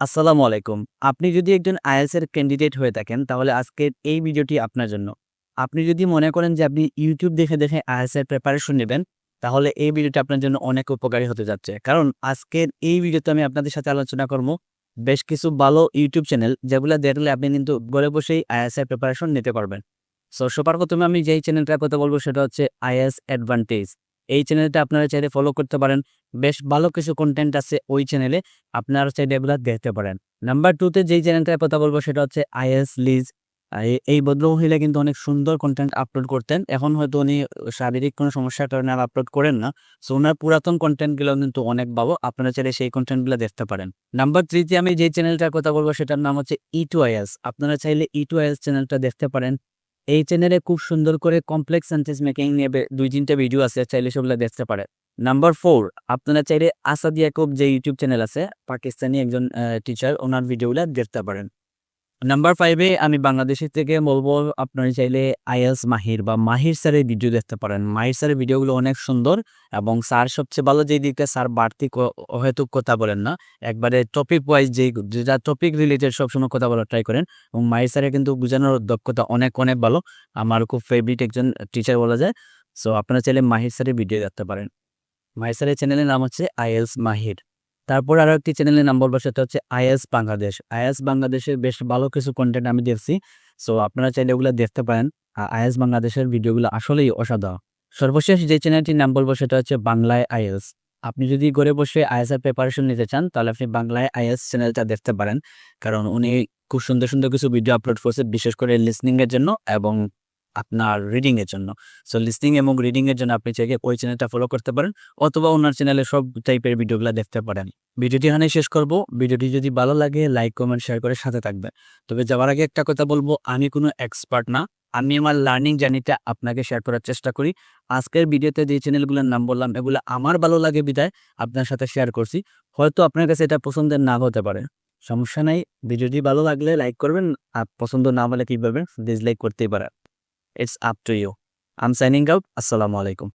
আসসালামু আলাইকুম। আপনি যদি একজন আইএলস এর ক্যান্ডিডেট হয়ে থাকেন, তাহলে আজকের এই ভিডিওটি আপনার জন্য। আপনি যদি মনে করেন যে আপনি ইউটিউব দেখে দেখে আইএলস এর প্রিপারেশন নেবেন, তাহলে এই ভিডিওটা আপনার জন্য অনেক উপকারী হতে যাচ্ছে। কারণ আজকের এই ভিডিওতে আমি আপনাদের সাথে আলোচনা করব বেশ কিছু ভালো ইউটিউব চ্যানেল যেগুলো দেখলে আপনি কিন্তু ঘরে বসেই আইএস এর প্রিপারেশন নিতে পারবেন। সো সবার প্রথমে আমি যেই চ্যানেলটার কথা বলব, সেটা হচ্ছে আইএস অ্যাডভান্টেজ এই চ্যানেলটা আপনারা চাইলে ফলো করতে পারেন। বেশ ভালো কিছু কন্টেন্ট আছে ওই চ্যানেলে আপনারা চাইলে এগুলো দেখতে পারেন। নাম্বার টুতে যেই চ্যানেলটার কথা বলব সেটা হচ্ছে আইএস লিজ। এই ভদ্র মহিলা কিন্তু অনেক সুন্দর কন্টেন্ট আপলোড করতেন। এখন হয়তো উনি শারীরিক কোনো সমস্যার কারণে আর আপলোড করেন না। সো ওনার পুরাতন কন্টেন্টগুলো কিন্তু অনেক ভালো। আপনারা চাইলে সেই কন্টেন্টগুলো দেখতে পারেন। নাম্বার থ্রিতে আমি যে চ্যানেলটার কথা বলব সেটার নাম হচ্ছে ই টু আইএস আপনারা চাইলে ই টু আইএস চ্যানেলটা দেখতে পারেন। এই চ্যানেলে খুব সুন্দর করে কমপ্লেক্স সেন্টেন্স মেকিং নিয়ে দুই তিনটা ভিডিও আছে, চাইলে সেগুলো দেখতে পারে নাম্বার ফোর আপনারা চাইলে আসাদ ইয়াকুব যে ইউটিউব চ্যানেল আছে, পাকিস্তানি একজন টিচার ওনার ভিডিওগুলো দেখতে পারেন। নাম্বার ফাইভে আমি বাংলাদেশি থেকে বলব, আপনারা চাইলে আইএস মাহির বা মাহির স্যারের ভিডিও দেখতে পারেন। মাহির স্যারের ভিডিওগুলো অনেক সুন্দর এবং স্যার সবচেয়ে ভালো যেই দিকটা স্যার বাড়তি ক- হয়তো কথা বলেন না। একবারে টপিক ওয়াইজ যে, যেটা টপিক রিলেটেড সবসময় কথা বলার ট্রাই করেন এবং মাহির স্যারের কিন্তু বোঝানোর দক্ষতা অনেক অনেক ভালো। আমার খুব ফেভারিট একজন টিচার বলা যায়। সো আপনারা চাইলে মাহির স্যারের ভিডিও দেখতে পারেন। মাহির স্যারের চ্যানেলের নাম হচ্ছে আইএলস মাহির। তারপর আরও একটি চ্যানেলের নাম বলব, সেটা হচ্ছে আইএস বাংলাদেশ। আইএস বাংলাদেশের বেশ ভালো কিছু কন্টেন্ট আমি দেখছি। সো আপনারা চাইলে ওগুলো দেখতে পারেন। আর আইএস বাংলাদেশের ভিডিওগুলো আসলেই অসাধারণ। সর্বশেষ যে চ্যানেলটির নাম বলব, সেটা হচ্ছে বাংলায় আইএস। আপনি যদি ঘরে বসে আইএস এর প্রিপারেশন নিতে চান, তাহলে আপনি বাংলায় আইএস চ্যানেলটা দেখতে পারেন। কারণ উনি খুব সুন্দর সুন্দর কিছু ভিডিও আপলোড করছে, বিশেষ করে লিসনিংয়ের জন্য এবং আপনার রিডিং এর জন্য। সো লিসনিং এবং রিডিং এর জন্য আপনি চাইলে ওই চ্যানেলটা ফলো করতে পারেন অথবা ওনার চ্যানেলে সব টাইপের ভিডিওগুলো দেখতে পারেন। ভিডিওটি এখানে শেষ করব। ভিডিওটি যদি ভালো লাগে লাইক কমেন্ট শেয়ার করে সাথে থাকবেন। তবে যাওয়ার আগে একটা কথা বলব, আমি কোনো এক্সপার্ট না। আমি আমার লার্নিং জার্নিটা আপনাকে শেয়ার করার চেষ্টা করি। আজকের ভিডিওতে যে চ্যানেলগুলোর নাম বললাম, এগুলো আমার ভালো লাগে বিদায়। আপনার সাথে শেয়ার করছি। হয়তো আপনার কাছে এটা পছন্দের না হতে পারে। সমস্যা নাই। ভিডিওটি ভালো লাগলে লাইক করবেন। আর পছন্দ না হলে কীভাবে ডিসলাইক করতেই পারেন। It's up to you. I'm signing out. Assalamu alaikum.